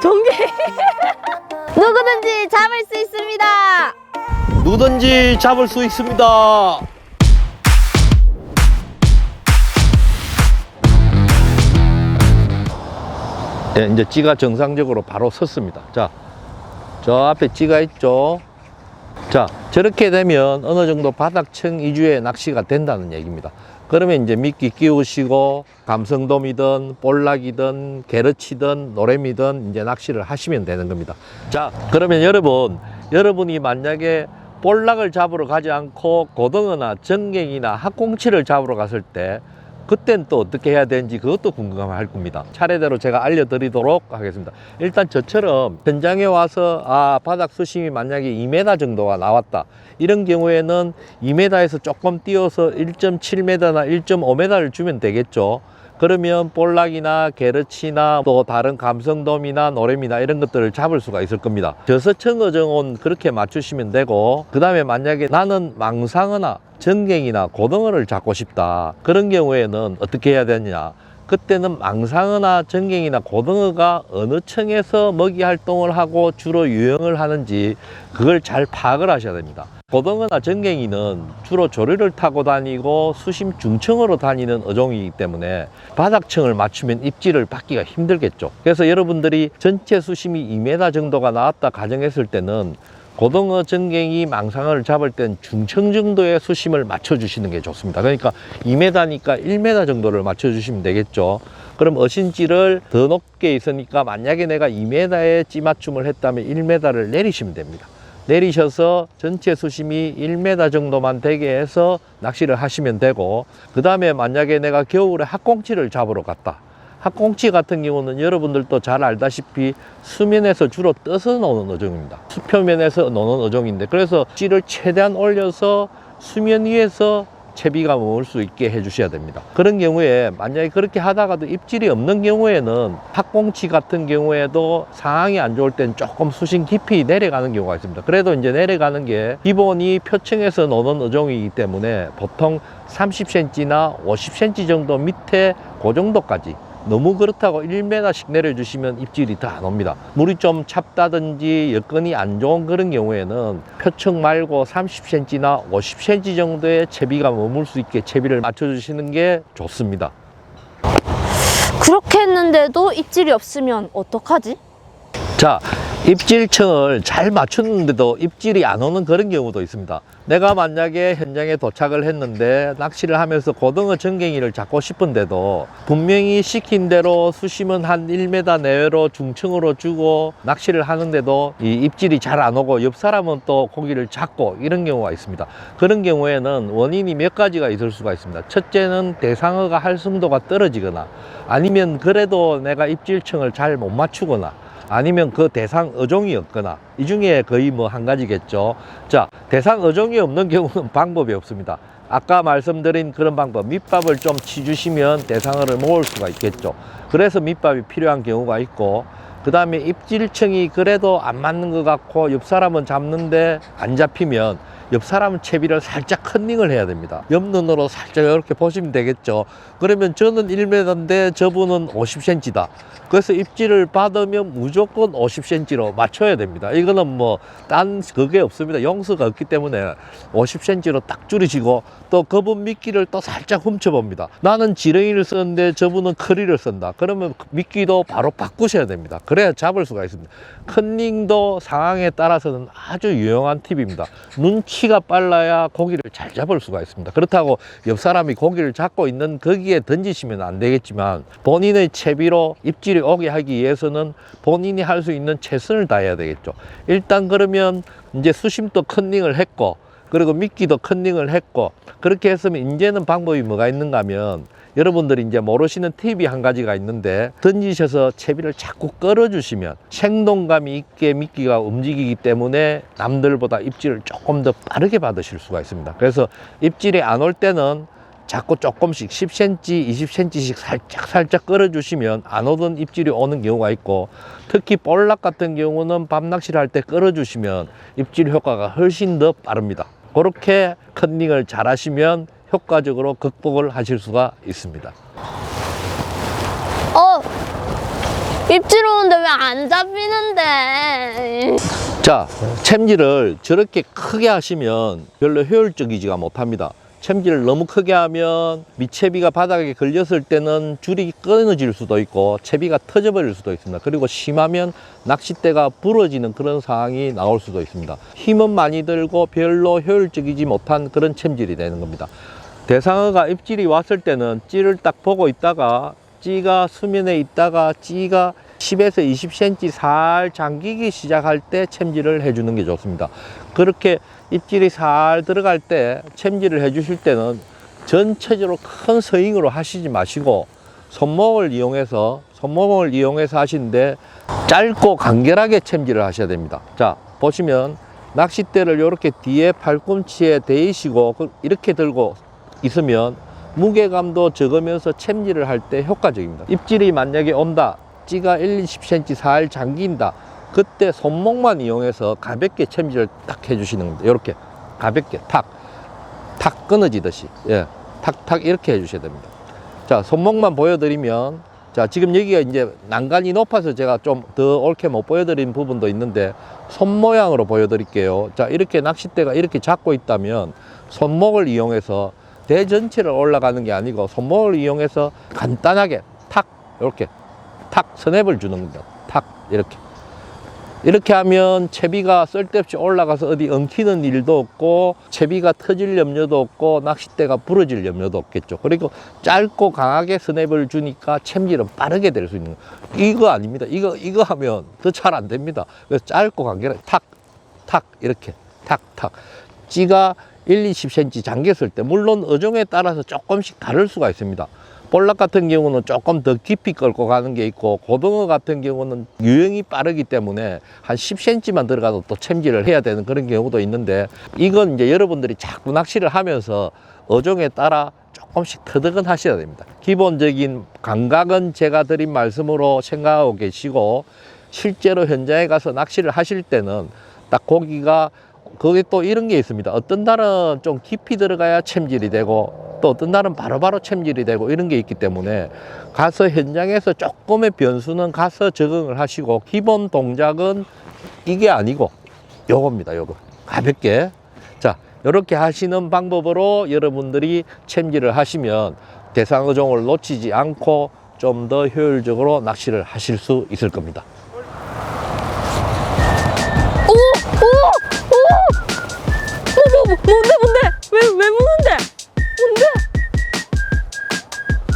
전개 누구든지 잡을 수 있습니다. 누구든지 잡을 수 있습니다. 예, 이제 찌가 정상적으로 바로 섰습니다. 자, 저 앞에 찌가 있죠. 자, 저렇게 되면 어느 정도 바닥층 위주의 낚시가 된다는 얘기입니다. 그러면 이제 미끼 끼우시고 감성돔이든 볼락이든 게르치든 노래미든 이제 낚시를 하시면 되는 겁니다. 자, 그러면 여러분, 여러분이 만약에 볼락을 잡으러 가지 않고 고등어나 전갱이나 학꽁치를 잡으러 갔을 때 그땐 또 어떻게 해야 되는지 그것도 궁금할 겁니다. 차례대로 제가 알려드리도록 하겠습니다. 일단 저처럼 현장에 와서 아 바닥 수심이 만약에 2m 정도가 나왔다. 이런 경우에는 2m에서 조금 띄어서 1.7m나 1.5m를 주면 되겠죠. 그러면 볼락이나 게르치나 또 다른 감성돔이나 노래미나 이런 것들을 잡을 수가 있을 겁니다. 저서청어정은 그렇게 맞추시면 되고 그 다음에 만약에 나는 망상어나 전갱이나 고등어를 잡고 싶다. 그런 경우에는 어떻게 해야 되느냐. 그때는 망상어나 전갱이나 고등어가 어느 층에서 먹이 활동을 하고 주로 유형을 하는지 그걸 잘 파악을 하셔야 됩니다. 고등어나 전갱이는 주로 조류를 타고 다니고 수심 중층으로 다니는 어종이기 때문에 바닥층을 맞추면 입질을 받기가 힘들겠죠. 그래서 여러분들이 전체 수심이 2m 정도가 나왔다 가정했을 때는 고등어, 전갱이, 망상어를 잡을 땐 중층 정도의 수심을 맞춰주시는 게 좋습니다. 그러니까 2m니까 1m 정도를 맞춰주시면 되겠죠. 그럼 어신지를 더 높게 있으니까 만약에 내가 2m에 찌맞춤을 했다면 1m를 내리시면 됩니다. 내리셔서 전체 수심이 1m 정도만 되게 해서 낚시를 하시면 되고 그 다음에 만약에 내가 겨울에 학꽁치를 잡으러 갔다. 학꽁치 같은 경우는 여러분들도 잘 알다시피 수면에서 주로 떠서 노는 어종입니다. 수표면에서 노는 어종인데 그래서 찌를 최대한 올려서 수면 위에서 채비가 머물 수 있게 해주셔야 됩니다. 그런 경우에 만약에 그렇게 하다가도 입질이 없는 경우에는 학꽁치 같은 경우에도 상황이 안 좋을 땐 조금 수심 깊이 내려가는 경우가 있습니다. 그래도 이제 내려가는 게 기본이 표층에서 노는 어종이기 때문에 보통 30cm나 50cm 정도 밑에 그 정도까지 너무 그렇다고 1m씩 내려주시면 입질이 더안 옵니다. 물이 좀 찹다든지 여건이 안 좋은 그런 경우에는 표층 말고 30cm나 50cm 정도의 채비가 머물 수 있게 채비를 맞춰주시는 게 좋습니다. 그렇게 했는데도 입질이 없으면 어떡하지? 자, 입질층을 잘 맞췄는데도 입질이 안 오는 그런 경우도 있습니다. 내가 만약에 현장에 도착을 했는데 낚시를 하면서 고등어 전갱이를 잡고 싶은데도 분명히 시킨 대로 수심은 한 1m 내외로 중층으로 주고 낚시를 하는데도 이 입질이 잘 안 오고 옆 사람은 또 고기를 잡고 이런 경우가 있습니다. 그런 경우에는 원인이 몇 가지가 있을 수가 있습니다. 첫째는 대상어가 활성도가 떨어지거나 아니면 그래도 내가 입질층을 잘 못 맞추거나 아니면 그 대상 어종이 없거나 이 중에 거의 뭐 한 가지겠죠. 자, 대상 어종이 없는 경우는 방법이 없습니다. 아까 말씀드린 그런 방법, 밑밥을 좀 치주시면 대상어를 모을 수가 있겠죠. 그래서 밑밥이 필요한 경우가 있고, 그 다음에 입질층이 그래도 안 맞는 것 같고, 옆 사람은 잡는데 안 잡히면 옆 사람은 채비를 살짝 컨닝을 해야 됩니다. 옆 눈으로 살짝 이렇게 보시면 되겠죠. 그러면 저는 1m인데 저분은 50cm다. 그래서 입질을 받으면 무조건 50cm로 맞춰야 됩니다. 이거는 뭐 딴 그게 없습니다. 용수가 없기 때문에 50cm로 딱 줄이시고 또 그분 미끼를 또 살짝 훔쳐봅니다. 나는 지렁이를 쓰는데 저분은 크리를 쓴다. 그러면 미끼도 바로 바꾸셔야 됩니다. 그래야 잡을 수가 있습니다. 컨닝도 상황에 따라서는 아주 유용한 팁입니다. 눈치가 빨라야 고기를 잘 잡을 수가 있습니다. 그렇다고 옆 사람이 고기를 잡고 있는 거기에 던지시면 안 되겠지만 본인의 채비로 입질이 오게 하기 위해서는 본인이 할 수 있는 최선을 다해야 되겠죠. 일단 그러면 이제 수심도 컨닝을 했고 그리고 미끼도 컨닝을 했고 그렇게 했으면 이제는 방법이 뭐가 있는가 하면 여러분들이 이제 모르시는 팁이 한 가지가 있는데 던지셔서 채비를 자꾸 끌어주시면 생동감이 있게 미끼가 움직이기 때문에 남들보다 입질을 조금 더 빠르게 받으실 수가 있습니다. 그래서 입질이 안 올 때는 자꾸 조금씩 10cm, 20cm씩 살짝 살짝 끌어주시면 안 오던 입질이 오는 경우가 있고 특히 볼락 같은 경우는 밤낚시를 할 때 끌어주시면 입질 효과가 훨씬 더 빠릅니다. 그렇게 컨닝을 잘 하시면 효과적으로 극복을 하실 수가 있습니다. 어, 입질 오는데 왜 안 잡히는데? 자, 챔질을 저렇게 크게 하시면 별로 효율적이지가 못합니다. 챔질을 너무 크게 하면 밑채비가 바닥에 걸렸을 때는 줄이 끊어질 수도 있고 채비가 터져버릴 수도 있습니다. 그리고 심하면 낚싯대가 부러지는 그런 상황이 나올 수도 있습니다. 힘은 많이 들고 별로 효율적이지 못한 그런 챔질이 되는 겁니다. 대상어가 입질이 왔을 때는 찌를 딱 보고 있다가 찌가 수면에 있다가 찌가 10에서 20cm 살 잠기기 시작할 때 챔질을 해주는 게 좋습니다. 그렇게 입질이 살 들어갈 때 챔질을 해주실 때는 전체적으로 큰 스윙으로 하시지 마시고 손목을 이용해서 손목을 이용해서 하시는데 짧고 간결하게 챔질을 하셔야 됩니다. 자 보시면 낚싯대를 이렇게 뒤에 팔꿈치에 대이시고 그- 이렇게 들고 있으면 무게감도 적으면서 챔질을 할 때 효과적입니다. 입질이 만약에 온다. 찌가 1, 20cm 살 잠긴다. 그때 손목만 이용해서 가볍게 챔질을 딱 해주시는 겁니다. 이렇게 가볍게 탁, 탁 끊어지듯이. 예. 탁탁 이렇게 해주셔야 됩니다. 자, 손목만 보여드리면 자, 지금 여기가 이제 난간이 높아서 제가 좀 더 옳게 못 보여드린 부분도 있는데 손 모양으로 보여드릴게요. 자, 이렇게 낚싯대가 이렇게 잡고 있다면 손목을 이용해서 대 전체를 올라가는 게 아니고 손목을 이용해서 간단하게 탁 이렇게 탁 스냅을 주는 겁니다. 탁 이렇게 이렇게 하면 채비가 쓸데없이 올라가서 어디 엉키는 일도 없고 채비가 터질 염려도 없고 낚싯대가 부러질 염려도 없겠죠. 그리고 짧고 강하게 스냅을 주니까 챔질은 빠르게 될 수 있는 거예요. 이거 아닙니다. 이거 이거 하면 더 잘 안 됩니다. 그래서 짧고 간결하게 탁탁 이렇게 탁탁 찌가 1, 20cm 잠겼을 때 물론 어종에 따라서 조금씩 다를 수가 있습니다. 볼락 같은 경우는 조금 더 깊이 끌고 가는 게 있고 고등어 같은 경우는 유형이 빠르기 때문에 한 10cm만 들어가도 또 챔질을 해야 되는 그런 경우도 있는데 이건 이제 여러분들이 자꾸 낚시를 하면서 어종에 따라 조금씩 터득은 하셔야 됩니다. 기본적인 감각은 제가 드린 말씀으로 생각하고 계시고 실제로 현장에 가서 낚시를 하실 때는 딱 고기가 거기 또 이런 게 있습니다. 어떤 날은 좀 깊이 들어가야 챔질이 되고 또 어떤 날은 바로바로 챔질이 되고 이런 게 있기 때문에 가서 현장에서 조금의 변수는 가서 적응을 하시고 기본 동작은 이게 아니고 요겁니다. 요거 가볍게 자 이렇게 하시는 방법으로 여러분들이 챔질을 하시면 대상어종을 놓치지 않고 좀 더 효율적으로 낚시를 하실 수 있을 겁니다. 뭔데, 뭔데? 왜, 왜 무는데? 뭔데?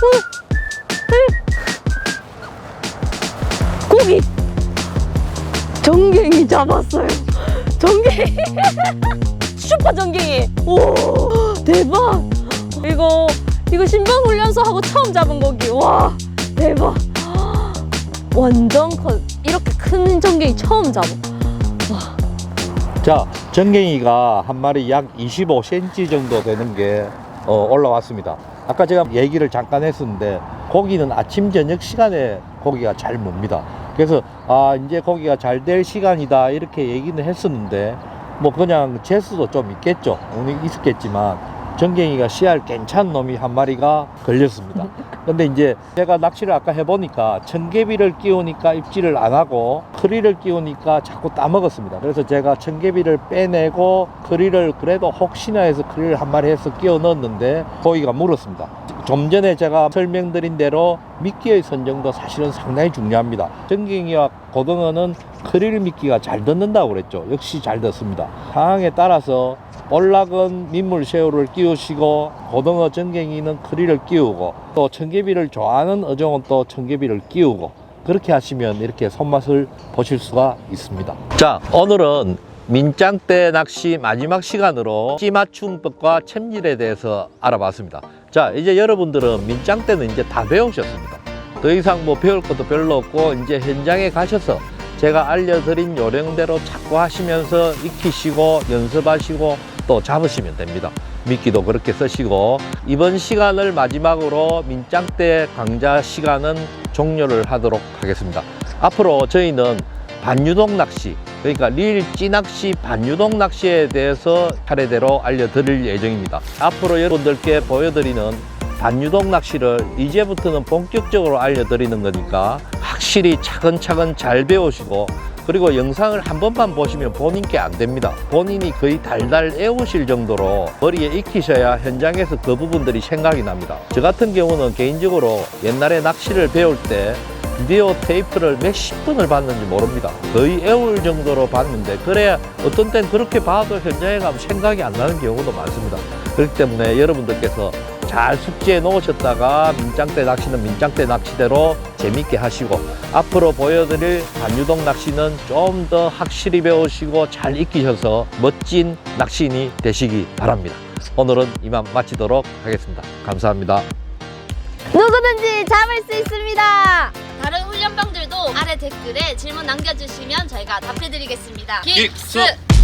어? 고기! 전갱이 잡았어요. 전갱이! 슈퍼 전갱이! 오! 대박! 이거, 이거 신병 훈련소 하고 처음 잡은 고기. 와! 대박! 완전 커. 이렇게 큰 전갱이 처음 잡아. 자, 전갱이가 한 마리 약 25cm 정도 되는 게 어, 올라왔습니다. 아까 제가 얘기를 잠깐 했었는데 고기는 아침 저녁 시간에 고기가 잘 뭅니다. 그래서 아 이제 고기가 잘 될 시간이다 이렇게 얘기는 했었는데 뭐 그냥 재수도 좀 있겠죠. 오늘 있었겠지만 전갱이가 씨알 괜찮은 놈이 한 마리가 걸렸습니다. 근데 이제 제가 낚시를 아까 해보니까 청개비를 끼우니까 입질을 안 하고 크리를 끼우니까 자꾸 따먹었습니다. 그래서 제가 청개비를 빼내고 크리를 그래도 혹시나 해서 크리를 한 마리 해서 끼워 넣었는데 고기가 물었습니다. 좀 전에 제가 설명드린 대로 미끼의 선정도 사실은 상당히 중요합니다. 전갱이와 고등어는 크릴 미끼가 잘 듣는다고 그랬죠. 역시 잘 듣습니다. 상황에 따라서 볼락은 민물 새우를 끼우시고 고등어 전갱이는 크릴을 끼우고 또 청개비를 좋아하는 어종은 또 청개비를 끼우고 그렇게 하시면 이렇게 손맛을 보실 수가 있습니다. 자 오늘은 민짱대 낚시 마지막 시간으로 찌맞춤법과 챔질에 대해서 알아봤습니다. 자 이제 여러분들은 민짱대는 이제 다 배우셨습니다. 더 이상 뭐 배울 것도 별로 없고 이제 현장에 가셔서 제가 알려드린 요령대로 자꾸 하시면서 익히시고 연습하시고 또 잡으시면 됩니다. 미끼도 그렇게 쓰시고 이번 시간을 마지막으로 민짱대 강좌 시간은 종료를 하도록 하겠습니다. 앞으로 저희는 반유동 낚시 그러니까 릴 찌낚시 반유동 낚시에 대해서 차례대로 알려드릴 예정입니다. 앞으로 여러분들께 보여드리는 반유동 낚시를 이제부터는 본격적으로 알려드리는 거니까 확실히 차근차근 잘 배우시고 그리고 영상을 한 번만 보시면 본인께 안 됩니다. 본인이 거의 달달 애우실 정도로 머리에 익히셔야 현장에서 그 부분들이 생각이 납니다. 저 같은 경우는 개인적으로 옛날에 낚시를 배울 때 비디오 테이프를 몇십 분을 봤는지 모릅니다. 거의 애울 정도로 봤는데 그래야 어떤 땐 그렇게 봐도 현장에 가면 생각이 안 나는 경우도 많습니다. 그렇기 때문에 여러분들께서 잘 숙지해 놓으셨다가 민장대 낚시는 민장대 낚시대로 재밌게 하시고 앞으로 보여드릴 반유동 낚시는 좀 더 확실히 배우시고 잘 익히셔서 멋진 낚시인이 되시기 바랍니다. 오늘은 이만 마치도록 하겠습니다. 감사합니다. 누구든지 잡을 수 있습니다. 다른 훈련병들도 아래 댓글에 질문 남겨주시면 저희가 답해드리겠습니다. 긱스!